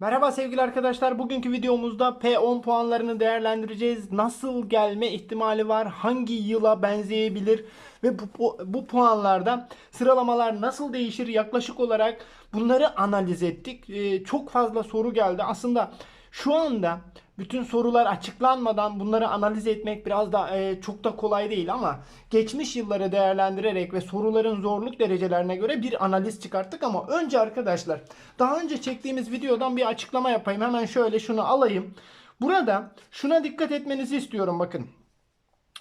Merhaba sevgili arkadaşlar. Bugünkü videomuzda P10 puanlarını değerlendireceğiz. Nasıl gelme ihtimali var? Hangi yıla benzeyebilir? Ve bu, bu, bu puanlarda sıralamalar nasıl değişir? Yaklaşık olarak bunları analiz ettik. Ee, çok fazla soru geldi. Aslında şu anda bütün sorular açıklanmadan bunları analiz etmek biraz da e, çok da kolay değil ama geçmiş yılları değerlendirerek ve soruların zorluk derecelerine göre bir analiz çıkarttık ama önce arkadaşlar daha önce çektiğimiz videodan bir açıklama yapayım. Hemen şöyle şunu alayım. Burada şuna dikkat etmenizi istiyorum bakın.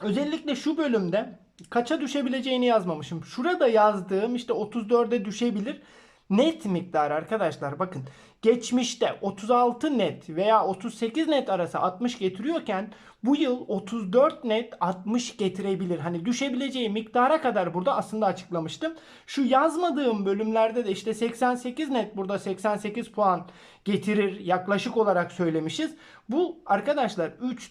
Özellikle şu bölümde kaça düşebileceğini yazmamışım. Şurada yazdığım işte 34'e düşebilir. Net miktar arkadaşlar bakın geçmişte 36 net veya 38 net arası 60 getiriyorken bu yıl 34 net 60 getirebilir. Hani düşebileceği miktara kadar burada aslında açıklamıştım. Şu yazmadığım bölümlerde de işte 88 net burada 88 puan getirir yaklaşık olarak söylemişiz. Bu arkadaşlar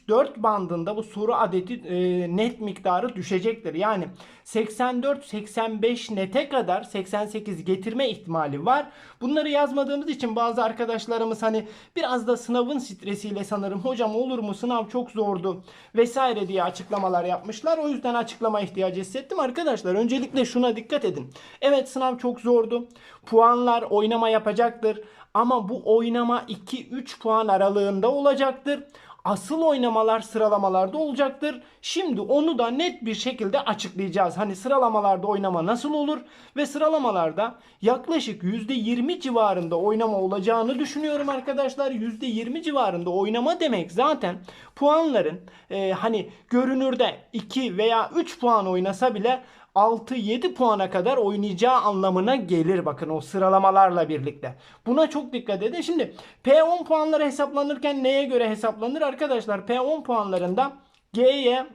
3-4 bandında bu soru adeti e, net miktarı düşecektir. Yani 84-85 nete kadar 88 getirme ihtimali var. Bunları yazmadığımız için bazı arkadaşlarımız hani biraz da sınavın stresiyle sanırım hocam olur mu sınav çok zordu vesaire diye açıklamalar yapmışlar. O yüzden açıklama ihtiyacı hissettim. Arkadaşlar öncelikle şuna dikkat edin. Evet sınav çok zordu. Puanlar oynama yapacaktır. Ama bu oynama 2-3 puan aralığında olacaktır. Asıl oynamalar sıralamalarda olacaktır. Şimdi onu da net bir şekilde açıklayacağız. Hani sıralamalarda oynama nasıl olur ve sıralamalarda yaklaşık %20 civarında oynama olacağını düşünüyorum arkadaşlar. %20 civarında oynama demek zaten puanların e, hani görünürde 2 veya 3 puan oynasa bile 6-7 puana kadar oynayacağı anlamına gelir bakın o sıralamalarla birlikte. Buna çok dikkat edin. Şimdi P10 puanları hesaplanırken neye göre hesaplanır arkadaşlar? P10 puanlarında G'ye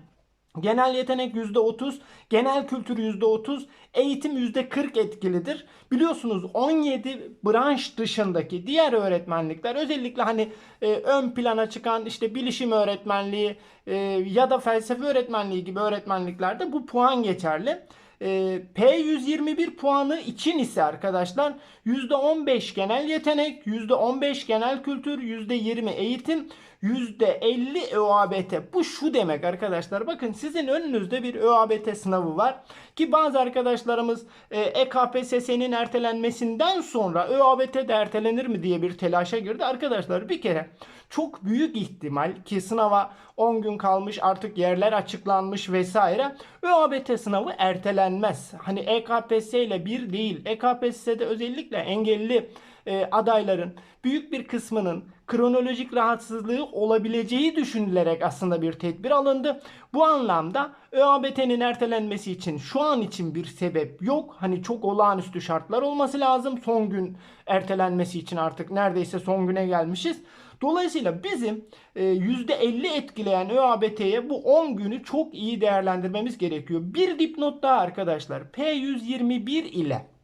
Genel yetenek %30, genel kültür %30, eğitim %40 etkilidir. Biliyorsunuz 17 branş dışındaki diğer öğretmenlikler özellikle hani e, ön plana çıkan işte bilişim öğretmenliği e, ya da felsefe öğretmenliği gibi öğretmenliklerde bu puan geçerli. E, P121 puanı için ise arkadaşlar %15 genel yetenek, %15 genel kültür, %20 eğitim, %50 ÖABT. Bu şu demek arkadaşlar. Bakın sizin önünüzde bir ÖABT sınavı var. Ki bazı arkadaşlarımız e, EKPSS'nin ertelenmesinden sonra ÖABT de ertelenir mi diye bir telaşa girdi. Arkadaşlar bir kere çok büyük ihtimal ki sınava 10 gün kalmış artık yerler açıklanmış vesaire. ÖABT sınavı ertelenmez. Hani EKPS ile bir değil. EKPSS'de özellikle engelli e, adayların büyük bir kısmının kronolojik rahatsızlığı olabileceği düşünülerek aslında bir tedbir alındı. Bu anlamda ÖABT'nin ertelenmesi için şu an için bir sebep yok. Hani çok olağanüstü şartlar olması lazım. Son gün ertelenmesi için artık neredeyse son güne gelmişiz. Dolayısıyla bizim e, %50 etkileyen ÖABT'ye bu 10 günü çok iyi değerlendirmemiz gerekiyor. Bir dipnot daha arkadaşlar. P121 ile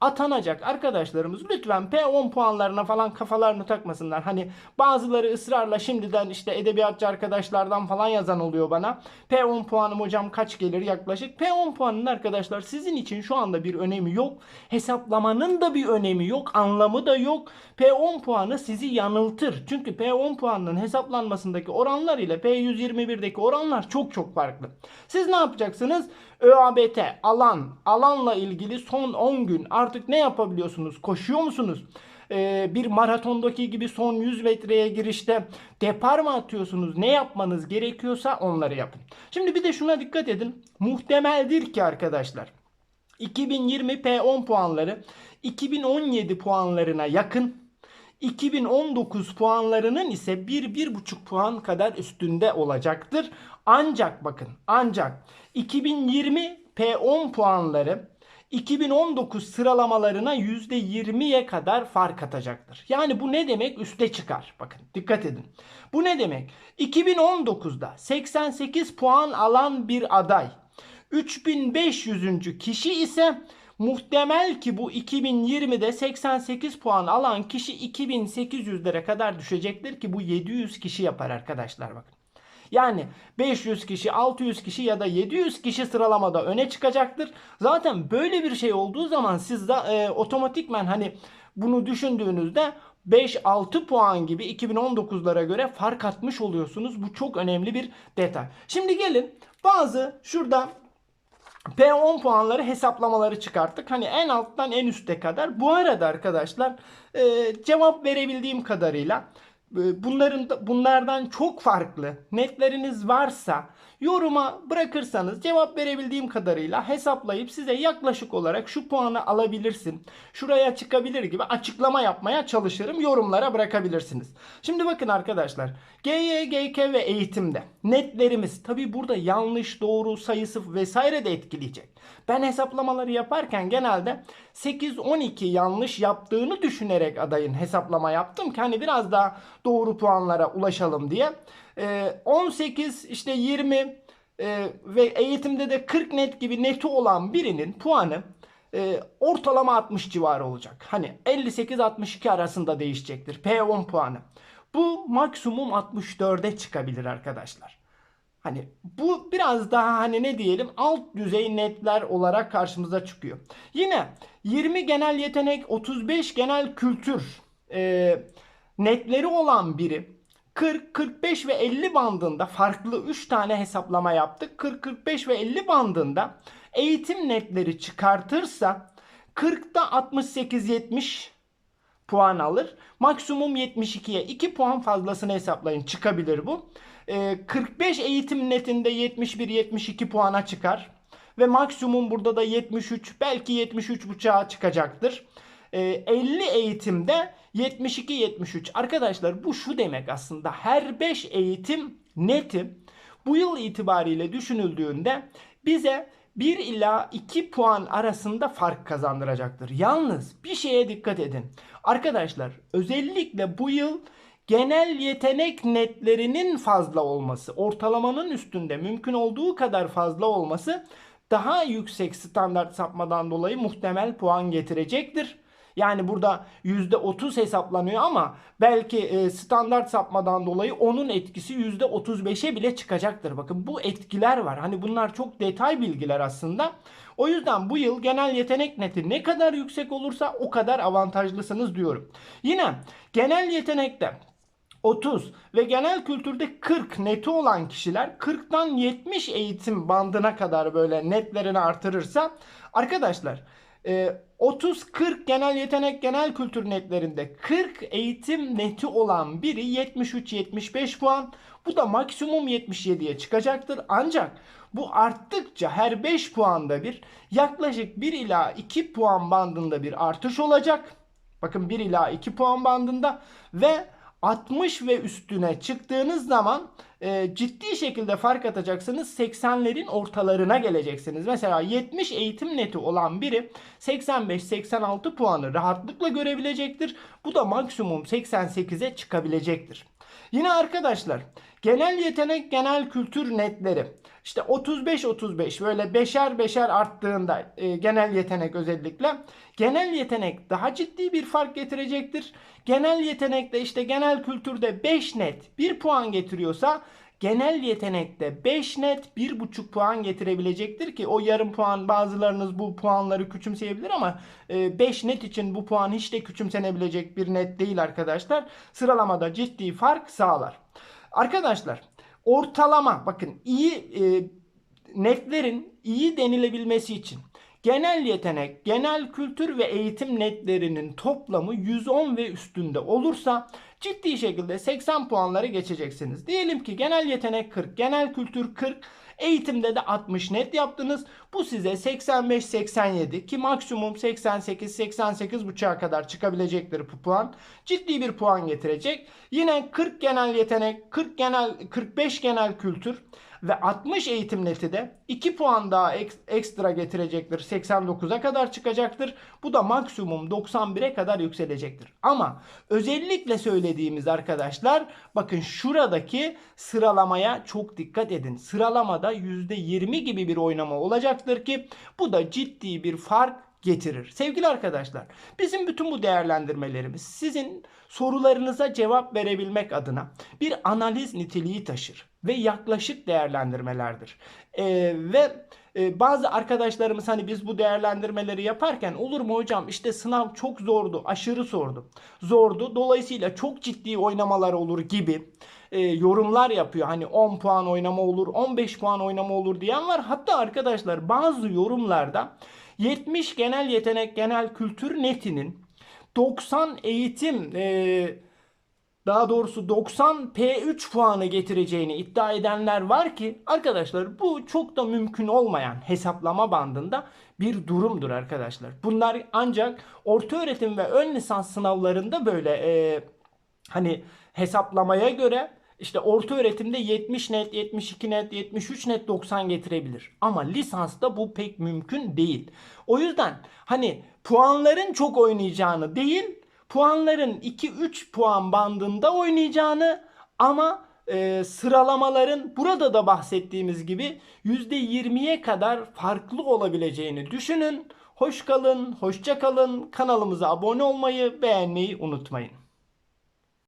atanacak arkadaşlarımız lütfen P10 puanlarına falan kafalarını takmasınlar. Hani bazıları ısrarla şimdiden işte edebiyatçı arkadaşlardan falan yazan oluyor bana. P10 puanım hocam kaç gelir yaklaşık? P10 puanın arkadaşlar sizin için şu anda bir önemi yok. Hesaplamanın da bir önemi yok. Anlamı da yok. P10 puanı sizi yanıltır. Çünkü P10 puanının hesaplanmasındaki oranlar ile P121'deki oranlar çok çok farklı. Siz ne yapacaksınız? ÖABT, alan, alanla ilgili son 10 gün artık ne yapabiliyorsunuz? Koşuyor musunuz? Ee, bir maratondaki gibi son 100 metreye girişte depar mı atıyorsunuz? Ne yapmanız gerekiyorsa onları yapın. Şimdi bir de şuna dikkat edin. Muhtemeldir ki arkadaşlar 2020 P10 puanları 2017 puanlarına yakın 2019 puanlarının ise 1-1,5 puan kadar üstünde olacaktır. Ancak bakın ancak 2020 P10 puanları 2019 sıralamalarına %20'ye kadar fark atacaktır. Yani bu ne demek? Üste çıkar. Bakın dikkat edin. Bu ne demek? 2019'da 88 puan alan bir aday 3500. kişi ise muhtemel ki bu 2020'de 88 puan alan kişi 2800'lere kadar düşecektir ki bu 700 kişi yapar arkadaşlar bakın. Yani 500 kişi, 600 kişi ya da 700 kişi sıralamada öne çıkacaktır. Zaten böyle bir şey olduğu zaman siz de e, otomatikmen hani bunu düşündüğünüzde 5-6 puan gibi 2019'lara göre fark atmış oluyorsunuz. Bu çok önemli bir detay. Şimdi gelin bazı şurada P10 puanları hesaplamaları çıkarttık. Hani en alttan en üste kadar. Bu arada arkadaşlar e, cevap verebildiğim kadarıyla bunların da- bunlardan çok farklı. Netleriniz varsa yoruma bırakırsanız cevap verebildiğim kadarıyla hesaplayıp size yaklaşık olarak şu puanı alabilirsin. Şuraya çıkabilir gibi açıklama yapmaya çalışırım. Yorumlara bırakabilirsiniz. Şimdi bakın arkadaşlar. GY, ve eğitimde netlerimiz tabi burada yanlış, doğru, sayısı vesaire de etkileyecek. Ben hesaplamaları yaparken genelde 8-12 yanlış yaptığını düşünerek adayın hesaplama yaptım ki hani biraz daha doğru puanlara ulaşalım diye. Ee, 18 işte 20 e, ve eğitimde de 40 net gibi neti olan birinin puanı e, ortalama 60 civarı olacak. Hani 58-62 arasında değişecektir P10 puanı. Bu maksimum 64'e çıkabilir arkadaşlar. Hani bu biraz daha hani ne diyelim alt düzey netler olarak karşımıza çıkıyor. Yine 20 genel yetenek 35 genel kültür e, netleri olan biri 40, 45 ve 50 bandında farklı 3 tane hesaplama yaptık. 40, 45 ve 50 bandında eğitim netleri çıkartırsa 40'ta 68-70 puan alır. Maksimum 72'ye 2 puan fazlasını hesaplayın. Çıkabilir bu. Ee, 45 eğitim netinde 71-72 puana çıkar. Ve maksimum burada da 73 belki 73 buçuğa çıkacaktır. Ee, 50 eğitimde 72-73. Arkadaşlar bu şu demek aslında. Her 5 eğitim neti bu yıl itibariyle düşünüldüğünde bize 1 ila 2 puan arasında fark kazandıracaktır. Yalnız bir şeye dikkat edin. Arkadaşlar özellikle bu yıl genel yetenek netlerinin fazla olması, ortalamanın üstünde mümkün olduğu kadar fazla olması daha yüksek standart sapmadan dolayı muhtemel puan getirecektir. Yani burada %30 hesaplanıyor ama belki e, standart sapmadan dolayı onun etkisi %35'e bile çıkacaktır. Bakın bu etkiler var. Hani bunlar çok detay bilgiler aslında. O yüzden bu yıl genel yetenek neti ne kadar yüksek olursa o kadar avantajlısınız diyorum. Yine genel yetenekte 30 ve genel kültürde 40 neti olan kişiler 40'tan 70 eğitim bandına kadar böyle netlerini artırırsa arkadaşlar 30-40 genel yetenek genel kültür netlerinde 40 eğitim neti olan biri 73-75 puan bu da maksimum 77'ye çıkacaktır ancak bu arttıkça her 5 puanda bir yaklaşık 1 ila 2 puan bandında bir artış olacak. Bakın 1 ila 2 puan bandında ve 60 ve üstüne çıktığınız zaman e, ciddi şekilde fark atacaksınız. 80'lerin ortalarına geleceksiniz. Mesela 70 eğitim neti olan biri 85-86 puanı rahatlıkla görebilecektir. Bu da maksimum 88'e çıkabilecektir. Yine arkadaşlar genel yetenek genel kültür netleri işte 35-35 böyle beşer beşer arttığında e, genel yetenek özellikle genel yetenek daha ciddi bir fark getirecektir. Genel yetenekte işte genel kültürde 5 net 1 puan getiriyorsa genel yetenekte 5 net 1,5 puan getirebilecektir ki o yarım puan bazılarınız bu puanları küçümseyebilir ama 5 net için bu puan hiç de küçümsenebilecek bir net değil arkadaşlar. Sıralamada ciddi fark sağlar. Arkadaşlar ortalama bakın iyi e, netlerin iyi denilebilmesi için genel yetenek, genel kültür ve eğitim netlerinin toplamı 110 ve üstünde olursa ciddi şekilde 80 puanları geçeceksiniz. Diyelim ki genel yetenek 40, genel kültür 40, eğitimde de 60 net yaptınız. Bu size 85-87 ki maksimum 88-88 buçuğa kadar çıkabilecektir bu puan. Ciddi bir puan getirecek. Yine 40 genel yetenek, 40 genel 45 genel kültür ve 60 eğitim neti de 2 puan daha ek- ekstra getirecektir. 89'a kadar çıkacaktır. Bu da maksimum 91'e kadar yükselecektir. Ama özellikle söylediğimiz arkadaşlar bakın şuradaki sıralamaya çok dikkat edin. Sıralamada %20 gibi bir oynama olacaktır ki bu da ciddi bir fark getirir. Sevgili arkadaşlar, bizim bütün bu değerlendirmelerimiz sizin sorularınıza cevap verebilmek adına bir analiz niteliği taşır ve yaklaşık değerlendirmelerdir. Ee, ve e, bazı arkadaşlarımız hani biz bu değerlendirmeleri yaparken olur mu hocam işte sınav çok zordu, aşırı zordu. Zordu. Dolayısıyla çok ciddi oynamalar olur gibi e, yorumlar yapıyor. Hani 10 puan oynama olur, 15 puan oynama olur diyen var. Hatta arkadaşlar bazı yorumlarda 70 genel yetenek, genel kültür netinin 90 eğitim e, daha doğrusu 90 P3 puanı getireceğini iddia edenler var ki arkadaşlar bu çok da mümkün olmayan hesaplama bandında bir durumdur arkadaşlar. Bunlar ancak orta öğretim ve ön lisans sınavlarında böyle e, hani hesaplamaya göre işte orta öğretimde 70 net, 72 net, 73 net 90 getirebilir. Ama lisansta bu pek mümkün değil. O yüzden hani puanların çok oynayacağını değil, puanların 2-3 puan bandında oynayacağını ama e, sıralamaların burada da bahsettiğimiz gibi %20'ye kadar farklı olabileceğini düşünün. Hoş kalın, hoşça kalın. Kanalımıza abone olmayı, beğenmeyi unutmayın.